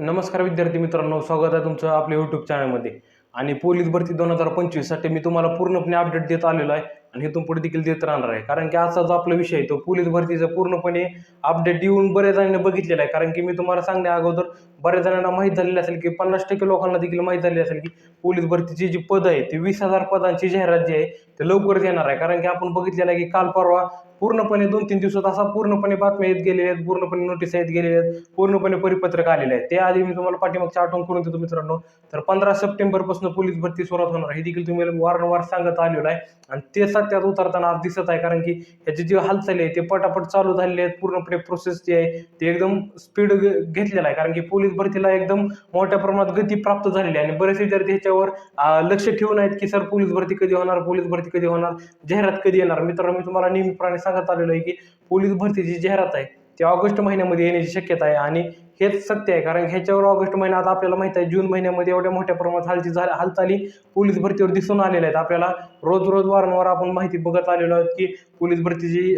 नमस्कार विद्यार्थी मित्रांनो स्वागत आहे तुमचं आपल्या यूट्यूब चॅनलमध्ये आणि पोलीस भरती दोन हजार पंचवीससाठी मी तुम्हाला पूर्णपणे अपडेट देत आलेलो आहे. आणि इथून पुढे देखील देत राहणार आहे. कारण की आजचा जो आपला विषय आहे तो पोलीस भरतीचा पूर्णपणे अपडेट येऊन बऱ्याच जणांनी बघितलेला आहे. कारण की मी तुम्हाला सांगण्या अगोदर बऱ्याच जणांना माहीत झालेली असेल की पन्नास टक्के लोकांना देखील माहीत झाली असेल की पोलीस भरतीची जी पद आहे ती वीस हजार पदांची जाहिरात जी आहे ते लवकरच येणार आहे. कारण की आपण बघितलेलं आहे की काल परवा पूर्णपणे दोन तीन दिवसात असा पूर्णपणे बातम्या येत गेलेल्या आहेत पूर्णपणे नोटीस येत गेलेल्या आहेत पूर्णपणे परिपत्रक आलेले आहेत ते आधी मी तुम्हाला पाठीमागच्या आठवण करून देतो मित्रांनो. तर पंधरा सप्टेंबरपासून पोलीस भरती सुरुवात होणार हे देखील तुम्ही वारंवार सांगत आलेलो आहे. आणि ते त्यात उतरताना आज दिसत आहे. कारण की ह्याची जी हालचाली आहे ते पटापट चालू झालेली आहेत. पूर्णपणे प्रोसेस जी आहे ते एकदम स्पीड घेतलेला आहे. कारण की पोलीस भरतीला एकदम मोठ्या प्रमाणात गती प्राप्त झालेली आहे. आणि बरेच विद्यार्थी ह्याच्यावर लक्ष ठेवून आहेत की सर पोलीस भरती कधी होणार? पोलीस भरती कधी होणार? जाहिरात कधी येणार? मित्रांनो मी तुम्हाला नेहमीप्रमाणे सांगत आलेलो आहे की पोलीस भरतीची जाहिरात आहे ते ऑगस्ट महिन्यामध्ये येण्याची शक्यता आहे. आणि हेच सत्य आहे कारण ह्याच्यावर ऑगस्ट महिन्यात आपल्याला माहीत आहे जून महिन्यामध्ये एवढ्या मोठ्या प्रमाणात हालची झाल्या हालचाली पोलीस भरतीवर दिसून आलेल्या आहेत. आपल्याला रोज रोज वारंवार आपण माहिती बघत आलेलो आहोत की पोलीस भरतीची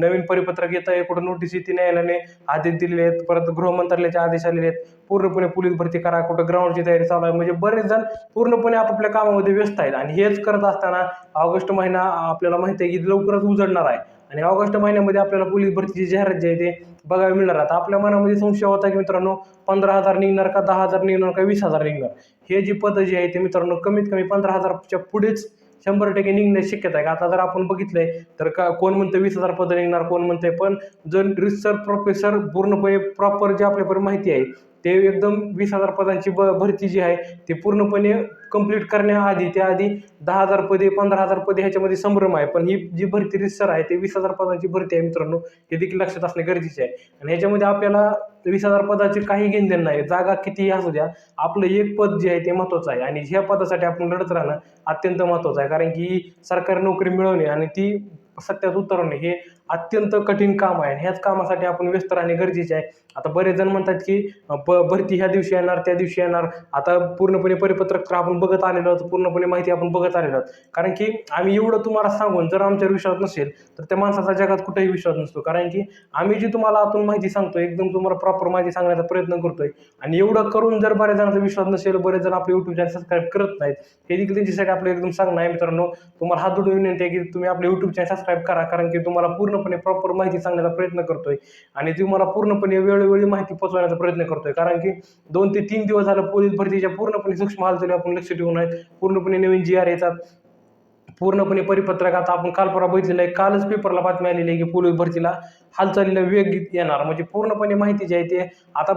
नवीन परिपत्रक येत आहे कुठं नोटीस येते न्यायालयाने आदेश दिलेले आहेत परत गृहमंत्रालयाचे आदेश आलेले आहेत. पूर्णपणे पोलीस भरती करा कुठं ग्राउंडची तयारी चालू आहे. म्हणजे बरेच जण पूर्णपणे आपापल्या कामामध्ये व्यस्त आहेत. आणि हेच करत असताना ऑगस्ट महिना आपल्याला माहिती आहे की लवकरच उजडणार आहे. आणि ऑगस्ट महिन्यामध्ये आपल्याला पोलीस भरतीची जाहिरात जी आहे ते बघायला मिळणार. आता आपल्या मनामध्ये संशय होता की मित्रांनो पंधरा हजार निघणार का दहा हजार निघणार का वीस हजार निघणार? हे जी पदं जी आहे ते मित्रांनो कमीत कमी पंधरा हजारच्या पुढेच शंभर टक्के निघण्याची शक्यता आहे. का आता जर आपण बघितलंय तर का कोण म्हणतं वीस हजार पदं निघणार कोण म्हणतंय पण जर रिसर्च प्रोफेसर पूर्णपणे प्रॉपर जे आपल्यापर्यंत माहिती आहे ते एकदम वीस हजार पदांची ब भरती जी आहे ती पूर्णपणे कंप्लीट करण्याआधी त्याआधी दहा हजार पदे पंधरा हजार पदे ह्याच्यामध्ये संभ्रम आहे. पण ही जी भरती रिसर आहे ते वीस हजार पदांची भरती आहे मित्रांनो. हे देखील लक्षात असणे गरजेचे आहे. आणि ह्याच्यामध्ये आपल्याला वीस हजार पदाचे काही घेणदेण नाही. जागा कितीही असू द्या आपलं एक पद जे आहे ते महत्त्वाचं आहे. आणि ह्या पदासाठी आपण लढत राहणं अत्यंत महत्त्वाचं आहे. कारण की सरकारी नोकरी मिळवणे आणि ती सत्यात उतरवणे हे अत्यंत कठीण काम आहे. आणि ह्याच कामासाठी आपण व्यस्त राहणे गरजेचे आहे. आता बरेच जण म्हणतात की ब भरती ह्या दिवशी येणार त्या दिवशी येणार. आता पूर्णपणे परिपत्रक तर आपण बघत आलेलो आहोत. पूर्णपणे माहिती आपण बघत आलेलो आहोत. कारण की आम्ही एवढं तुम्हाला सांगून जर आमच्यावर विश्वास नसेल तर त्या माणसाचा जगात कुठेही विश्वास नसतो. कारण की आम्ही जी तुम्हाला आतून माहिती सांगतो एकदम तुम्हाला प्रॉपर माहिती सांगण्याचा प्रयत्न करतोय. आणि एवढं करून जर बऱ्याच जणांचा विश्वास नसेल बरेच जण आपले युट्यूब चॅनल सबस्क्राईब करत नाहीत हे देखील त्यांच्यासाठी आपलं एकदम सांगणं आहे मित्रांनो. तुम्हाला हात जोडून विनंती आहे की तुम्ही आपले युट्यूब चॅनल सबस्क्राईब करा. कारण की तुम्हाला पूर्ण पूर्णपणे प्रॉपर माहिती सांगण्याचा प्रयत्न करतोय. आणि तुम्हाला पूर्णपणे वेळोवेळी माहिती पोहोचवण्याचा प्रयत्न करतोय. कारण की दोन ते तीन दिवस झालं पोलीस भरतीच्या पूर्णपणे सूक्ष्म हालचाली आपण लक्ष ठेवून आहेत. पूर्णपणे नवीन जी आर येतात. पूर्णपणे परिपत्रक आता आपण काल परवा बघितलेलं आहे. कालच पेपरला बातमी आलेली आहे की पोलीस भरतीला हालचालीला वेग येणार. म्हणजे पूर्णपणे माहिती जी आहे ते आता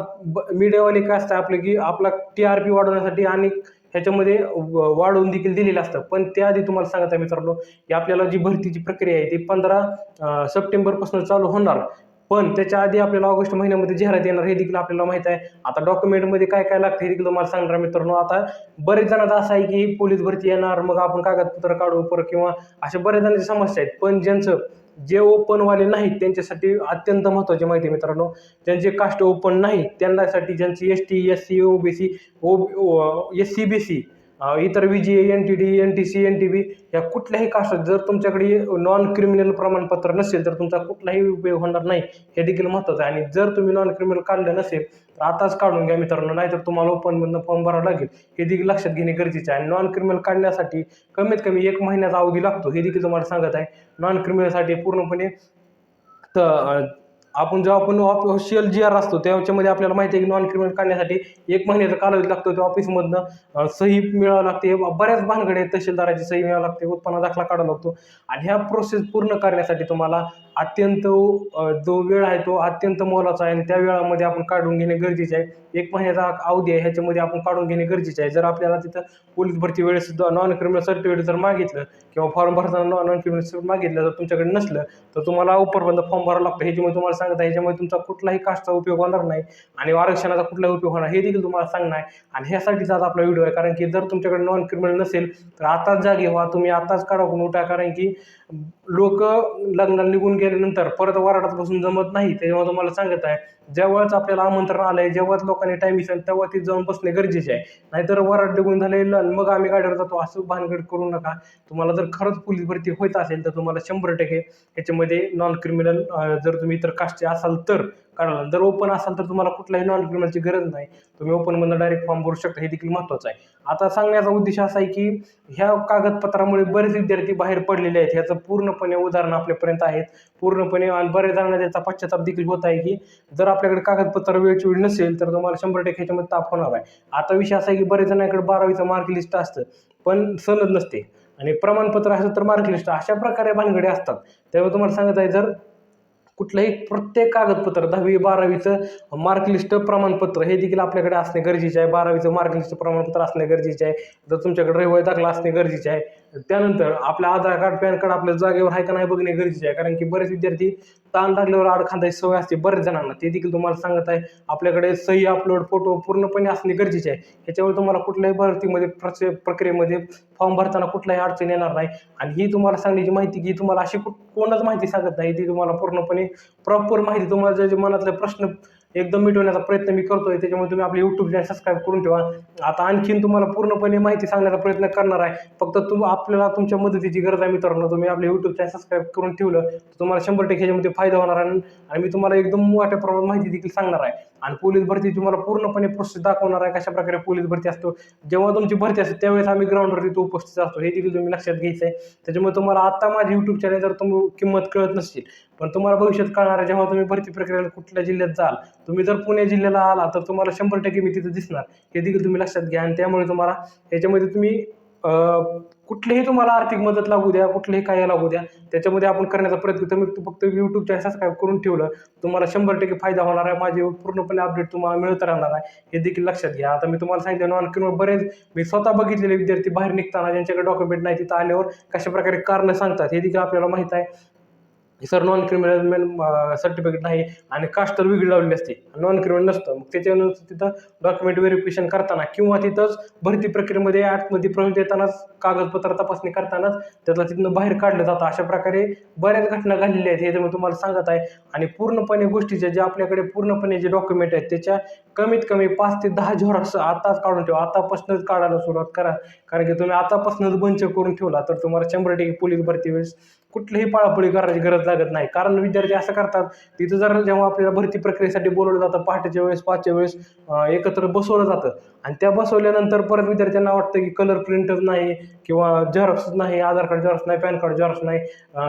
मीडियावाले काय असतं आपलं की आपला टी आर पी वाढवण्यासाठी आणि ह्याच्यामध्ये व- वाढवून देखील दिलेलं असतं. पण त्याआधी तुम्हाला सांगत आहे मित्रांनो की आपल्याला जी भरतीची प्रक्रिया आहे ती पंधरा सप्टेंबरपासून चालू होणार. पण त्याच्या आधी आपल्याला ऑगस्ट महिन्यामध्ये जाहिरात येणार हे देखील आपल्याला माहीत आहे. आता डॉक्युमेंटमध्ये काय काय लागतं हे देखील तुम्हाला सांगणार मित्रांनो. आता बरेच जणांचा असं आहे की पोलीस भरती येणार मग आपण कागदपत्र काढू परत किंवा अशा बऱ्याच जणांच्या समस्या आहेत. पण ज्यांचं जे ओपनवाले नाहीत त्यांच्यासाठी अत्यंत महत्त्वाची माहिती आहे मित्रांनो. ज्यांचे कास्ट ओपन नाही त्यांच्यासाठी ज्यांची S T S C O B C O S C B C इतर V J N T D N T C N T B या कुठल्याही कास्ट जर तुमच्याकडे नॉन क्रिमिनल प्रमाणपत्र नसेल तर तुमचा कुठलाही उपयोग होणार नाही. हे देखील महत्त्वाचं आहे. आणि जर तुम्ही नॉन क्रिमिनल काढलं नसेल तर आताच काढून घ्या मित्रांनो नाहीतर तुम्हाला ओपनमधनं फॉर्म भरावा लागेल. हे देखील लक्षात घेणे गरजेचे आहे. आणि नॉन क्रिमिनल काढण्यासाठी कमीत कमी एक महिन्याचा अवधी लागतो. हे देखील तुम्हाला सांगत आहे. नॉन क्रिमिनलसाठी पूर्णपणे तर आपण जेव्हा आपण ऑफिशियल जी आर असतो त्याच्यामध्ये आपल्याला माहिती आहे की नॉन क्रिमिनल काढण्यासाठी एक महिन्याचा कालावधी लागतो त्या ऑफिसमधनं सही मिळावं लागते. बऱ्याच भानगडे आहेत तहसीलदाराची सही मिळावं लागते उत्पन्न दाखला काढावा लागतो. आणि ह्या प्रोसेस पूर्ण करण्यासाठी तुम्हाला अत्यंत जो वेळ आहे तो अत्यंत मोलाचा आहे आणि त्या वेळामध्ये आपण काढून घेणे गरजेचे आहे. एक महिन्याचा अवधी आहे ह्याच्यामध्ये आपण काढून घेणे गरजेचे आहे. जर आपल्याला तिथं पोलीस भरती वेळेस नॉन क्रिमिनल सर्टिफिकेट जर मागितलं किंवा फॉर्म भरताना नॉन क्रिमिनल सर्टिफिकेट मागितलं जर तुमच्याकडे नसलं तर तुम्हाला उपरबंध फॉर्म भरावा लागतो. ह्याच्यामुळे तुम्हाला सांगत आहे ह्याच्यामुळे तुमचा कुठलाही कास्टचा उपयोग होणार नाही आणि आरक्षणाचा कुठलाही उपयोग होणार हे देखील तुम्हाला सांगणार आहे. आणि ह्यासाठीच आज आपला व्हिडिओ आहे. कारण की जर तुमच्याकडे नॉन क्रिमिनल नसेल तर आताच जागे व्हा. तुम्ही आताच काढावून उठा. कारण की लोक लग्नाला निघून गेल्यानंतर परत वराडात बसून जमत नाही त्याच्यामुळे तुम्हाला सांगत आहे जेव्हाच आपल्याला आमंत्रण आलंय जेव्हाच लोकांनी टाइम दिसेल तेव्हा तिथे जाऊन बसणे गरजेचे आहे. नाहीतर वराड झालेलं झाले मग आम्ही गाडीवर जातो. असं भानगड करू नका. तुम्हाला जर खरंच पोलीस भरती होत असेल तर तुम्हाला शंभर टक्के ह्याच्यामध्ये नॉन क्रिमिनल जर तुम्ही इतर कास्टचे असाल तर कारण जर ओपन असाल तर तुम्हाला कुठल्याही नॉन क्रिमिनलची गरज नाही. तुम्ही ओपनमधून डायरेक्ट फॉर्म भरू शकता. हे देखील महत्त्वाचं आहे. आता सांगण्याचा उद्देश असा आहे की ह्या कागदपत्रामुळे बरेच विद्यार्थी बाहेर पडलेले आहेत. ह्याचं पूर्णपणे उदाहरण आपल्यापर्यंत आहेत. पूर्णपणे आणि बऱ्याच जणांना त्याचा पश्चाताप देखील होत आहे की जर आपल्याकडे कागदपत्र वेळची वेळ नसेल तर तुम्हाला शंभर टक्के ह्याच्यामध्ये ताप होणार आहे. आता विषय असा आहे की बरेच जणांकडे बारावीचं मार्क लिस्ट असतं पण सनद नसते. आणि प्रमाणपत्र असं तर मार्क लिस्ट अशा प्रकारे भानगडे असतात. त्यामुळे तुम्हाला सांगत आहे जर कुठलंही प्रत्येक कागदपत्र दहावी बारावीचं मार्कलिस्ट प्रमाणपत्र हे देखील आपल्याकडे असणे गरजेचे आहे. बारावीचं मार्कलिस्ट प्रमाणपत्र असणे गरजेचे आहे. जर तुमच्याकडे रहिवाय दाखला असणे गरजेचे आहे. त्यानंतर आपलं आधार कार्ड पॅन कार्ड आपल्या जागेवर आहे का नाही बघणे गरजेचे आहे. कारण की बरेच विद्यार्थी ताण लागल्यावर आड खांदायची सवय असते बरेच जणांना. ते देखील तुम्हाला सांगत आहे. आपल्याकडे सही अपलोड फोटो पूर्णपणे असणे गरजेचे आहे. ह्याच्यावर तुम्हाला कुठल्याही भरतीमध्ये प्रसे प्रक्रियेमध्ये फॉर्म भरताना कुठलाही अडचण येणार नाही. आणि ही तुम्हाला सांगण्याची माहिती की तुम्हाला अशी कुठ कोणच माहिती सांगत नाही. ती तुम्हाला पूर्णपणे प्रॉपर माहिती तुम्हाला ज्याचे मनातले प्रश्न एकदम मिटवण्याचा प्रयत्न मी करतोय. त्याच्यामुळे तुम्ही आपले यूट्यूब चॅनल सबस्क्राईब करून ठेवा. आता आणखीन तुम्हाला पूर्णपणे माहिती सांगण्याचा प्रयत्न करणार आहे. फक्त तुम आपल्याला तुमच्या मदतीची गरज आहे मित्रांनो. तुम्ही आपले यूट्यूब चॅनल सबस्क्राईब करून ठेवलं तर तुम्हाला शंभर टक्के ह्याच्यामध्ये फायदा होणार आणि मी तुम्हाला एकदम मोठ्या प्रमाणात माहिती देखील सांगणार आहे. आणि पोलीस भरती तुम्हाला पूर्णपणे प्रोसेस दाखवणार आहे कशा प्रकारे पोलीस भरती असतो जेव्हा तुमची भरती असते त्यावेळेस आम्ही ग्राउंडवर तिथे उपस्थित असतो. हे देखील तुम्ही लक्षात घ्यायचं आहे त्याच्यामुळे तुम्हाला आता माझ्या यूट्यूब चॅनल जर तुम्ही किंमत कळत नसतील पण तुम्हाला भविष्यात कळणार आहे जेव्हा तुम्ही भरती प्रक्रियेला कुठल्या जिल्ह्यात जाल तुम्ही जर पुणे जिल्ह्याला आला तर तुम्हाला शंभर टक्के मी तिथं दिसणार. हे देखील तुम्ही लक्षात घ्या आणि त्यामुळे तुम्हाला याच्यामध्ये तुम्ही कुठलीही तुम्हाला आर्थिक मदत लागू द्या कुठलेही काय लागू द्या त्याच्यामध्ये आपण करण्याचा प्रयत्न तुम्ही फक्त यूट्यूब चॅनल सबस्क्राईब करून ठेवलं. तुम्हाला शंभर टक्के फायदा होणार आहे. माझे पूर्णपणे अपडेट तुम्हाला मिळत राहणार आहे. हे देखील लक्षात घ्या. आता मी तुम्हाला सांगितलं नॉन क्रिमिनल बरेच मी स्वतः बघितलेले विद्यार्थी बाहेर निघताना ज्यांच्याकडे डॉक्युमेंट नाही तिथं आल्यावर कशा प्रकारे कारणं सांगतात हे देखील आपल्याला माहीत आहे. सर नॉन क्रिमिनल सर्टिफिकेट नाही आणि कास्ट तर वेगळी लावलेली असते. नॉन क्रिमिनल नसतं. मग त्याच्यानुसार तिथं डॉक्युमेंट व्हेरिफिकेशन करताना किंवा तिथंच भरती प्रक्रियेमध्ये आतमध्ये प्रवेश देतानाच कागदपत्र तपासणी करतानाच त्याला तिथनं बाहेर काढलं जातं. अशा प्रकारे बऱ्याच घटना घडलेल्या आहेत. हे मी तुम्हाला सांगत आहे. आणि पूर्णपणे गोष्टीच्या जे आपल्याकडे पूर्णपणे जे डॉक्युमेंट आहेत त्याच्या कमीत कमी पाच ते दहा झेरॉक्स आताच काढून ठेवा. आतापासूनच काढायला सुरुवात करा. कारण की तुम्ही आतापासूनच बंच करून ठेवला तर तुम्हाला शंभर टक्के पोलीस भरती वेळेस कुठलीही पाळापोळी करायची गरज लागत नाही. कारण विद्यार्थी असं करतात तिथं जर जेव्हा आपल्याला भरती प्रक्रियेसाठी बोलवलं जातं पहाटेच्या वेळेस पाचच्या वेळेस एकत्र बसवलं जातं. आणि त्या बसवल्यानंतर परत विद्यार्थ्यांना वाटतं की कलर प्रिंटच नाही किंवा झेरॉक्स नाही आधार कार्ड झेरॉक्स नाही पॅन कार्ड झेरॉक्स नाही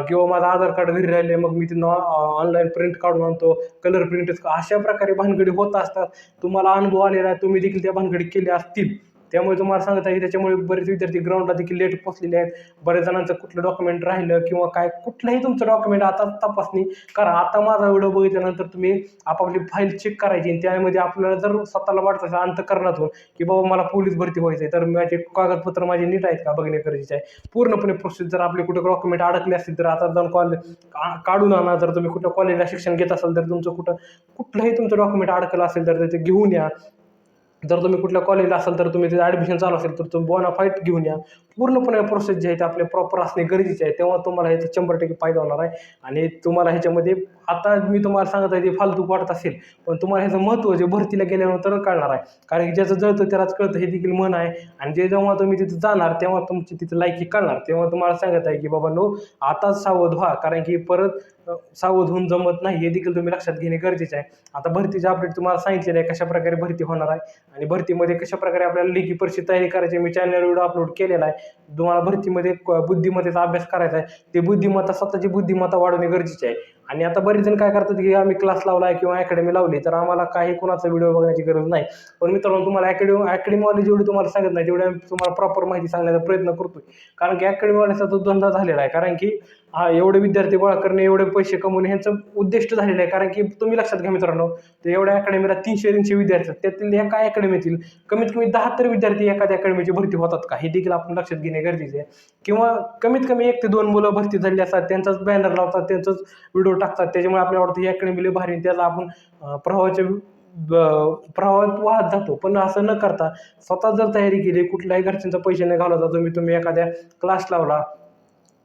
किंवा माझं आधार कार्ड घरी राहिले मग मी तिथं ऑनलाईन प्रिंट काढून आणतो. कलर प्रिंटच अशा प्रकारे भानगडी होत असतात. तुम्हाला अनुभव आलेला आहे तुम्ही देखील त्या भानगडी केल्या असतील. त्यामुळे तुम्हाला सांगत आहे की त्याच्यामुळे बरेच विद्यार्थी ग्राउंडला देखील लेट पोचलेले आहेत. बऱ्याच जणांचं कुठलं डॉक्युमेंट राहिलं किंवा काय कुठलंही तुमचं डॉक्युमेंट आता तपासणी करा. आता माझा व्हिडिओ बघितल्यानंतर तुम्ही आपापली फाईल चेक करायची आणि त्यामध्ये आपल्याला जर स्वतःला वाटत असेल अंतकरणातून की बाबा मला पोलीस भरती व्हायचं आहे तर माझे कागदपत्र माझे नीट आहेत का बघणे गरजेचे आहे. पूर्णपणे प्रोसेस जर आपले कुठे डॉक्युमेंट अडकले असतील तर आता जाऊन कॉलेज काढून आणा. जर तुम्ही कुठं कॉलेजला शिक्षण घेत असाल तर तुमचं कुठं कुठलंही तुमचं डॉक्युमेंट अडकलं असेल तर ते घेऊन या. जर तुम्ही कुठल्या कॉलेजला असाल तर तुम्ही तिथे ॲडमिशन चालू असेल तर तुम्ही बोना फाईट घेऊन या. पूर्णपणे प्रोसेस जे आहे ते आपले प्रॉपर असणे गरजेचे आहे. तेव्हा तुम्हाला ह्याचा शंभर टक्के फायदा होणार आहे. आणि तुम्हाला ह्याच्यामध्ये आता मी तुम्हाला सांगत आहे ते फालतू वाटत असेल. पण तुम्हाला ह्याचं महत्त्व जे भरतीला गेल्यानंतर कळणार आहे. कारण की ज्याचं जळतं त्यालाच कळतं हे देखील मन आहे. आणि जे जेव्हा तुम्ही तिथं जाणार तेव्हा तुमची तिथं लायकी कळणार तेव्हा तुम्हाला सांगत आहे की बाबा नो आताच सावध व्हा. कारण की परत सावध होऊन जमत नाही. हे देखील तुम्ही लक्षात घेणे गरजेचे आहे. आता भरतीचे अपडेट तुम्हाला सांगितलेलं आहे कशा प्रकारे भरती होणार आहे. आणि भरतीमध्ये कशा प्रकारे आपल्याला लेखी परीक्षा तयारी करायची मी चॅनल व्हिडिओ अपलोड केलेला आहे. तुम्हाला भरतीमध्ये क- बुद्धिमत्तेचा अभ्यास करायचा आहे. ते बुद्धिमत्ता स्वतःची बुद्धिमत्ता वाढवणे गरजेचे आहे. आणि आता बरेच जण काय करतात की आम्ही क्लास लावला आहे किंवा अकॅडमी लावली तर आम्हाला काही कोणाचा व्हिडिओ बघण्याची गरज नाही. पण मित्रांनो तुम्हाला अकॅडमी अकॅडमीवाले जेवढी तुम्हाला सांगत नाही तेवढी आम्ही तुम्हाला प्रॉपर माहिती सांगण्याचा प्रयत्न करतोय. कारण की अकॅडमीवाल्याचा तो धंदा झालेला आहे. कारण की हा एवढे विद्यार्थी गोळा करणे एवढे पैसे कमवणे ह्यांचं उद्दिष्ट झालेलं आहे. कारण की तुम्ही लक्षात घ्या मित्रांनो तर एवढ्या अकॅडमीला तीनशे तीनशे विद्यार्थी आहेत. त्यातील एका अकॅडमीतील कमीत कमी दहा तर विद्यार्थी एखाद्या अकॅडमीची भरती होतात का? हे देखील आपण लक्षात घेणे गरजेचे आहे. किंवा कमीत कमी एक ते दोन मुलं भरती झालेली असतात त्यांचाच बॅनर लावतात त्यांचाच व्हिडिओ टाकतात. त्याच्यामुळे आपल्याला वाटतं ही अकॅडमीला भारी त्याला आपण प्रवाहाच्या ब- प्रवाहात वाहत जातो. पण असं न करता स्वतः जर तयारी केली कुठल्याही घरच्यांचा पैसे न घालवता तुम्ही तुम्ही एखाद्या क्लास लावला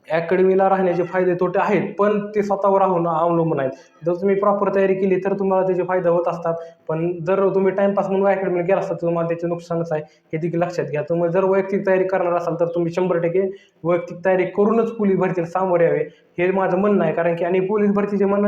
अकॅडमीला राहण्याचे फायदे तोटे आहेत पण ते स्वतःवर राहून अवलंबून आहेत. जर तुम्ही प्रॉपर तयारी केली तर तुम्हाला त्याचे फायदे होत असतात. पण जर तुम्ही टाईमपास म्हणून अकॅडमीला गेला असतात तर तुम्हाला त्याचे नुकसानच आहे. हे देखील लक्षात घ्या. तुम्ही जर वैयक्तिक तयारी करणार असाल तर तुम्ही शंभर टक्के वैयक्तिक तयारी करूनच पोलीस भरतीला सामोरे यावे. हे माझं म्हणणं आहे. कारण की आणि पोलीस भरतीचे मन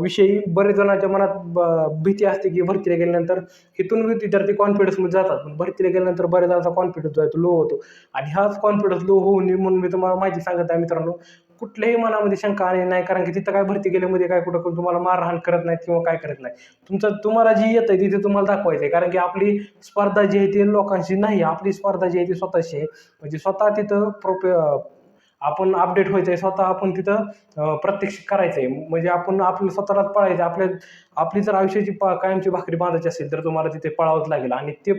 विषयी बरेच जणांच्या मनात ब- भीती असते की भरतीला गेल्यानंतर इथून विद्यार्थी कॉन्फिडन्समध्ये जातात. पण भरतीला गेल्यानंतर बऱ्याच जणांचा कॉन्फिडन्स जो आहे तो लो होतो. आणि हाच कॉन्फिडन्स लो होऊ नये म्हणून मी तुम्हाला माहिती सांगत आहे मित्रांनो कुठल्याही मनामध्ये शंका आणि नाही कारण की तिथं काय भरती गेल्यामध्ये काय कुठं कुठं तुम्हाला मारहाण करत नाही किंवा काय करत नाही. तुमचं तुम्हाला जी येत आहे तिथे तुम्हाला दाखवायचं आहे कारण की आपली स्पर्धा जी आहे ती लोकांशी नाही आपली स्पर्धा जी आहे ती स्वतःशी आहे. म्हणजे स्वतः तिथं प्रोपे आपण अपडेट व्हायचं आहे स्वतः आपण तिथं प्रत्यक्ष करायचं आहे म्हणजे आपण आपलं स्वतःलाच पळायचं आहे. आपल्या आपली जर आयुष्याची पा कायमची भाकरी बांधायची असेल तर तुम्हाला तिथे पळावंच लागेल. आणि ते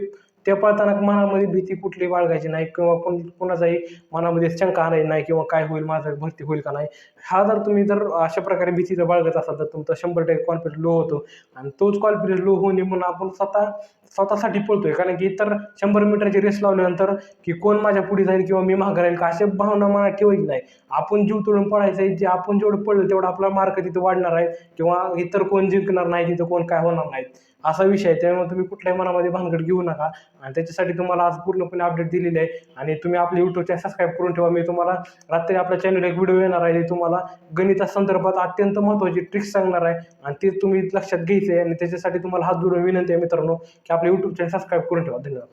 ते पळताना मनामध्ये भीती कुठली बाळगायची नाही किंवा कोण कोणाचाही मनामध्ये शंका आणायची नाही किंवा काय होईल माझं भरती होईल का नाही. हा जर तुम्ही जर अशा प्रकारे भीतीचं बाळगत असाल तर तुमचा शंभर टक्के कॉन्फिडन्स लो होतो. आणि तोच कॉन्फिडन्स लो होऊ नये म्हणून आपण स्वतः स्वतःसाठी पळतोय. कारण की इतर शंभर मीटरची रेस लावल्यानंतर की कोण माझ्या पुढे जाईल किंवा मी मागं राहील का अशा भावना मनात ठेवायची नाही. आपण जीव तोडून पळायचं आहे जे आपण जेवढं पडलं तेवढं आपला मार्क तिथं वाढणार आहे किंवा इतर कोण जिंकणार नाही तिथं कोण काय होणार नाहीत असा विषय आहे. त्यामुळे तुम्ही कुठल्याही मनामध्ये भानगड घेऊ नका. आणि त्याच्यासाठी तुम्हाला आज पूर्णपणे अपडेट दिलेली आहे. आणि तुम्ही आपले यूट्यूब चॅनल सबस्क्राईब करून ठेवा. मी तुम्हाला रात्री आपल्या चॅनल एक व्हिडिओ येणार आहे. जे तुम्हाला गणिता संदर्भात अत्यंत महत्त्वाची ट्रिक्स सांगणार आहे. आणि ते तुम्ही लक्षात घ्यायचे आहे आणि त्याच्यासाठी तुम्हाला हात जोडून विनंती आहे मित्रांनो की आपले यूट्यूब चॅनल सबस्क्राईब करून ठेवा. धन्यवाद.